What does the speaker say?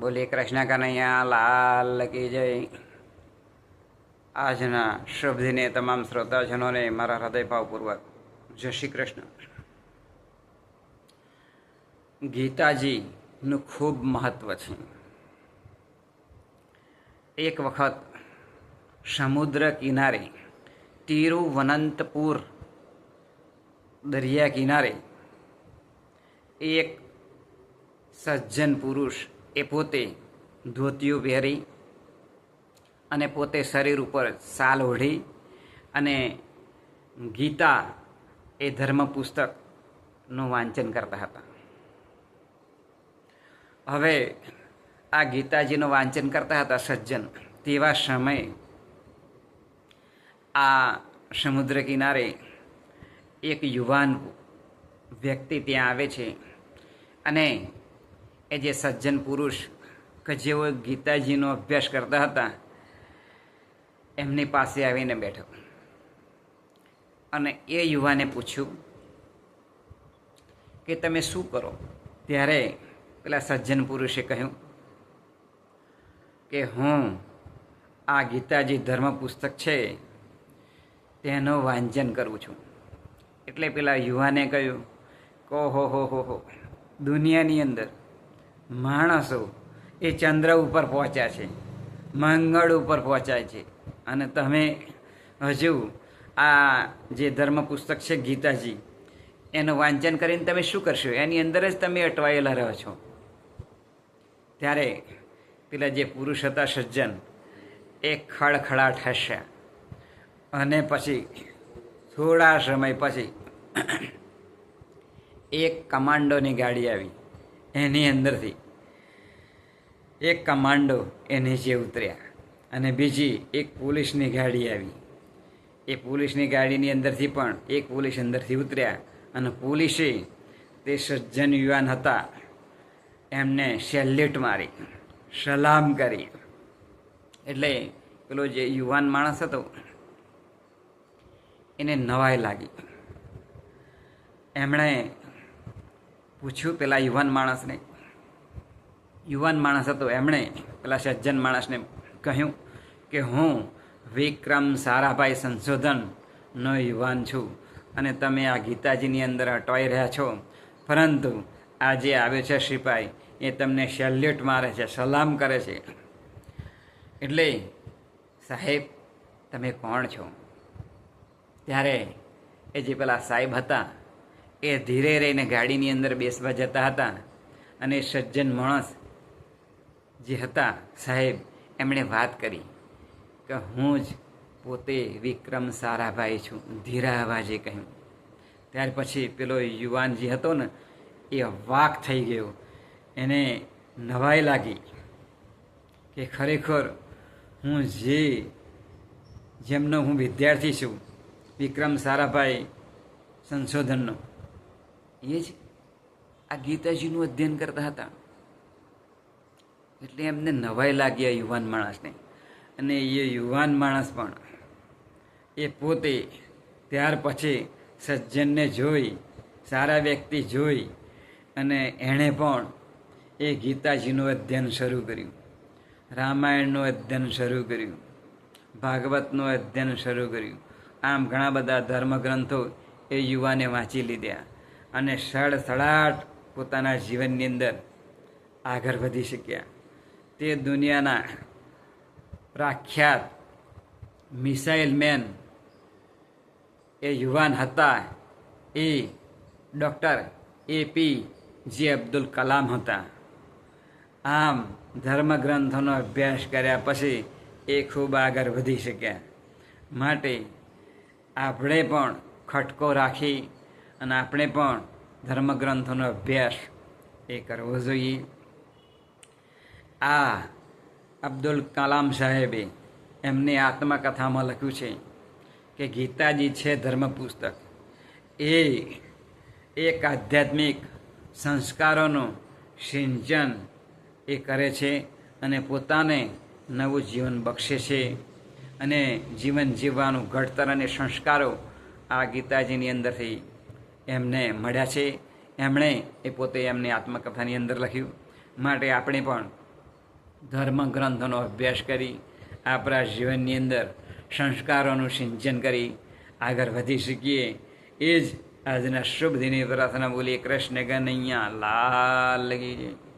બોલીએ કૃષ્ણ કનૈયા લાલ કી જય આજના શુભ દિને તમામ શ્રોતાજનોને મારા હૃદયભાવપૂર્વક જય શ્રી કૃષ્ણ ગીતાજીનું ખૂબ મહત્વ છે એક વખત સમુદ્ર કિનારે તિરુવનંતપુર દરિયા કિનારે એક સજ્જન પુરુષ એ પોતે ધોતિયું પહેરી અને પોતે શરીર ઉપર સાલ ઓઢી અને ગીતા એ ધર્મ પુસ્તકનું વાંચન કરતા હતા. હવે આ ગીતાજીનું વાંચન કરતા હતા સજ્જન, તેવા સમયે આ સમુદ્ર કિનારે એક યુવાન વ્યક્તિ ત્યાં આવે છે અને એ જે સજ્જન પુરુષ કે જેઓ ગીતાજીનો અભ્યાસ કરતા હતા, એમની પાસે આવીને બેઠો. અને એ યુવાને પૂછ્યું કે તમે શું કરો? ત્યારે પેલા સજ્જન પુરુષે કહ્યું કે હું આ ગીતાજી ધર્મ પુસ્તક છે, તેનું વાંચન કરું છું. એટલે પેલા યુવાને કહ્યું, કહો હો હો હો હો, દુનિયાની અંદર માણસો એ ચંદ્ર ઉપર પહોંચ્યા છે. મંગળ ઉપર પહોંચાય છે. અને તમે હજુ આ જે ધર્મ પુસ્તક છે ગીતાજી, એનું વાંચન કરીને તમે શું કરશો? એની અંદર જ તમે અટવાયેલા રહો છો. ત્યારે પેલા જે પુરુષ હતા સજ્જન, એ ખડખડાટ હસ્યા. અને પછી થોડા સમય પછી એક કમાન્ડોની ગાડી આવી. એની અંદરથી. એક કમાન્ડો એ નીચે ઉતર્યા અને બીજી એક પોલીસની ગાડી આવી. એ પોલીસની ગાડીની અંદરથી પણ એક પોલીસ અંદરથી ઉતર્યા અને પોલીસે તે સજ્જન યુવાન હતા, એમને સેલ્યુટ મારી, સલામ કરી. એટલે પેલો જે યુવાન માણસ હતો, એને નવાઈ લાગી. એમણે પૂછ્યું પેલા યુવાન માણસને. યુવાન માણસ હતો એમણે, પેલા સજ્જન માણસને કહ્યું કે હું વિક્રમ સારાભાઈ સંશોધનનો યુવાન છું અને તમે આ ગીતાજીની અંદર અટવાઈ રહ્યા છો. પરંતુ આ જે આવ્યો છે સિપાઈ એ તમને સેલ્યુટ મારે છે, સલામ કરે છે. એટલે સાહેબ, તમે કોણ છો? ત્યારે એ જે પેલા સાહેબ હતા એ ધીરે રહીને ગાડીની અંદર બેસવા જતા હતા અને સજ્જન માણસ જે હતા, સાહેબ, એમણે વાત કરી કે હું જ પોતે વિક્રમ સારાભાઈ છું ધીરા અવાજે કહ્યું. ત્યાર પછી પેલો યુવાન જે હતો ને, એ વાક થઈ ગયો. એને નવાઈ લાગી કે ખરેખર હું જે, જેમનો હું વિદ્યાર્થી છું, વિક્રમ સારાભાઈ સંશોધનનો એ જ આ ગીતાજીનું અધ્યયન કરતા હતા. એટલે એમને નવાઈ લાગ્યા યુવાન માણસને. અને એ યુવાન માણસ પણ એ પોતે ત્યાર પછી સજ્જનને જોઈ, સારા વ્યક્તિ જોઈ અને એણે પણ એ ગીતાજીનું અધ્યયન શરૂ કર્યું. રામાયણનું અધ્યયન શરૂ કર્યું. ભાગવતનું અધ્યયન શરૂ કર્યું. આમ ઘણા બધા ધર્મગ્રંથો એ યુવાને વાંચી લીધા અને સડસડાટ પોતાના જીવનની અંદર આગળ વધી શક્યા. તે દુનિયાના પ્રખ્યાત મિસાઇલ મેન એ યુવાન હતા એ ડૉક્ટર એપી જે અબ્દુલ કલામ હતા. આમ ધર્મગ્રંથોનો અભ્યાસ કર્યા પછી એ ખૂબ આગળ વધી શક્યા. માટે આપણે પણ ખટકો રાખી અને આપણે પણ ધર્મગ્રંથોનો અભ્યાસ એ કરવો જોઈએ. આ અબ્દુલ કલામ સાહેબે એમની આત્મકથામાં લખ્યું છે કે ગીતાજી છે ધર્મ પુસ્તક એ એક આધ્યાત્મિક સંસ્કારોનું સિંચન એ કરે છે અને પોતાને નવું જીવન બક્ષે છે અને જીવન જીવવાનું ઘડતર અને સંસ્કારો આ ગીતાજીની અંદરથી એમને મળ્યા છે. એમણે એ પોતે એમની આત્મકથાની અંદર લખ્યું. માટે આપણે પણ ધર્મ ગ્રંથોનો અભ્યાસ કરી, આપણા જીવનની અંદર સંસ્કારોનું સિંચન કરી આગળ વધી શકીએ. એ જ આજના શુભ દિને પ્રાર્થના બોલીએ. કૃષ્ણ કનૈયા લાલ લગી જાય